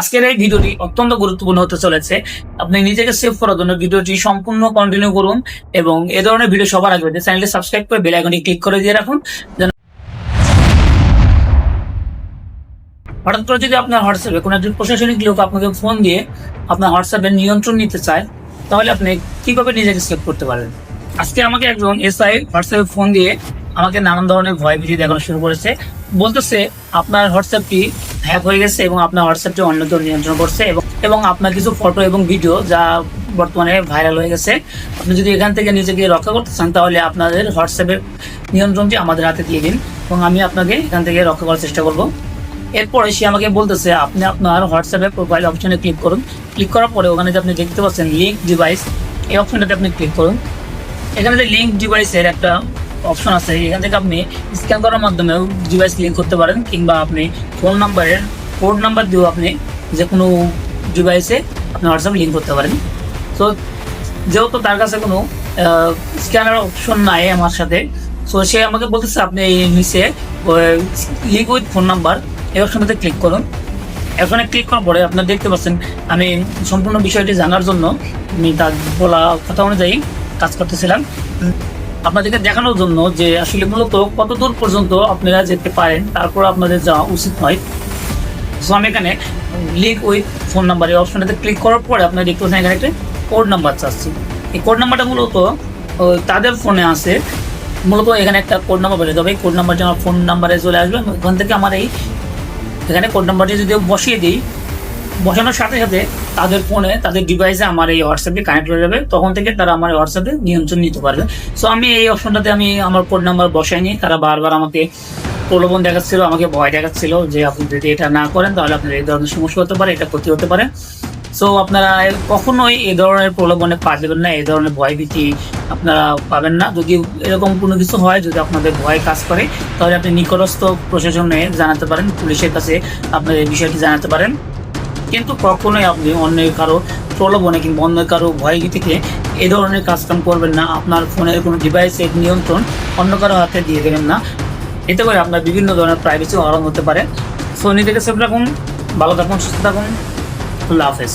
আজকের এই ভিডিওটি অত্যন্ত গুরুত্বপূর্ণ হতে চলেছে। আপনি নিজেকে সেভ করার জন্য ভিডিওটি সম্পূর্ণ কন্টিনিউ করুন এবং এ ধরনের ভিডিও সবার আগে চ্যানেলটি সাবস্ক্রাইব করে বেল আইকনটি ক্লিক করে দিয়ে রাখুন। হঠাৎ করে যদি আপনার হোয়াটসঅ্যাপে কোনো একজন প্রশাসনিক লোক আপনাকে ফোন দিয়ে আপনার হোয়াটসঅ্যাপের নিয়ন্ত্রণ নিতে চায়, তাহলে আপনি কীভাবে নিজেকে সেভ করতে পারেন? আজকে আমাকে একজন এসআই হোয়াটসঅ্যাপে ফোন দিয়ে আমাকে নানান ধরনের ভয় ভিডিও দেখানো শুরু করেছে। বলতেছে, আপনার হোয়াটসঅ্যাপটি হ্যাক হয়ে গেছে এবং আপনার হোয়াটসঅ্যাপটি অন্য নিয়ন্ত্রণ করছে এবং আপনার কিছু ফটো এবং ভিডিও যা বর্তমানে ভাইরাল হয়ে গেছে, আপনি যদি এখান থেকে নিজেকে রক্ষা করতে চান, তাহলে আপনাদের হোয়াটসঅ্যাপের নিয়ন্ত্রণটি আমাদের হাতে দিয়ে দিন এবং আমি আপনাকে এখান থেকে রক্ষা করার চেষ্টা করব। এরপরে সে আমাকে বলতেছে, আপনি আপনার হোয়াটসঅ্যাপের প্রোফাইল অপশনে ক্লিক করুন। ক্লিক করার পরে ওখানে যে আপনি দেখতে পাচ্ছেন লিঙ্ক ডিভাইস এই অপশনটাতে আপনি ক্লিক করুন। এখানে যে লিঙ্ক ডিভাইসের একটা অপশন আছে। এখান থেকে আপনি স্ক্যান করার মাধ্যমেও ডিভাইস লিঙ্ক করতে পারেন, কিংবা আপনি ফোন নাম্বারের কোড নাম্বার দিয়েও আপনি যে কোনো ডিভাইসে আপনি হোয়াটসঅ্যাপ লিঙ্ক করতে পারেন। তো যেহেতু তার কাছে কোনো স্ক্যানার অপশন নাই আমার সাথে সো সে আমাকে বলতেছে আপনি এই নিচে লিঙ্ক উইথ ফোন নাম্বার এই অপশনটাতে ক্লিক করুন। এখানে ক্লিক করার পরে আপনারা দেখতে পাচ্ছেন, আমি সম্পূর্ণ বিষয়টি জানার জন্য আমি তার বলা কথা অনুযায়ী কাজ করতেছিলাম। আপনাদেরকে দেখানোর জন্য যে আসলে মূলত কত দূর পর্যন্ত আপনারা যেতে পারেন, তারপর আপনাদের যাওয়া উচিত নয়। সো আমি এখানে লিঙ্ক উইথ ফোন নাম্বার এই অপশনটাতে ক্লিক করার পরে আপনারা দেখতে পাচ্ছেন এখানে একটা কোড নাম্বার চাচ্ছি এই কোড নাম্বারটা মূলত ওই তাদের ফোনে আছে। মূলত এখানে একটা কোড নাম্বার যাবে। এই কোড নাম্বারটি আমার ফোন নাম্বারে চলে আসবে। ওখান থেকে আমার এই এখানে কোড নাম্বারটি যদি বসিয়ে দিই বসানোর সাথে সাথে তাদের ফোনে, তাদের ডিভাইসে আমার এই হোয়াটসঅ্যাপে কানেক্ট হয়ে যাবে। তখন থেকে তারা আমার হোয়াটসঅ্যাপে নিয়ন্ত্রণ নিতে পারবে। সো আমি এই অপশনটাতে আমি আমার কোড নাম্বার বসাইনি তারা বারবার আমাকে প্রলোভন দেখাচ্ছিল, আমাকে ভয় দেখাচ্ছিল যে আপনি যদি এটা না করেন, তাহলে আপনার এই ধরনের সমস্যা হতে পারে, এটা ক্ষতি হতে পারে। সো আপনারা কখনোই এই ধরনের প্রলোভনে পা দেবেন না, এই ধরনের ভয় ভীতি আপনারা পাবেন না। যদি এরকম কোনো কিছু হয়, যদি আপনাদের ভয় কাজ করে, তাহলে আপনি নিকটস্থ প্রশাসনে জানাতে পারেন, পুলিশের কাছে আপনার এই বিষয়টি জানাতে পারেন। কিন্তু কখনোই আপনি অন্য কারও প্রলোভনে কিংবা অন্য কারও ভয় থেকে এ ধরনের কাজকাম করবেন না। আপনার ফোনের কোনো ডিভাইসের নিয়ন্ত্রণ অন্য কারও হাতে দিয়ে দেবেন না। এতে করে আপনার বিভিন্ন ধরনের প্রাইভেসিও আরাম হতে পারে। সো নিজেকে সেফ রাখুন, ভালো থাকুন, সুস্থ থাকুন। আল্লাহ হাফেজ।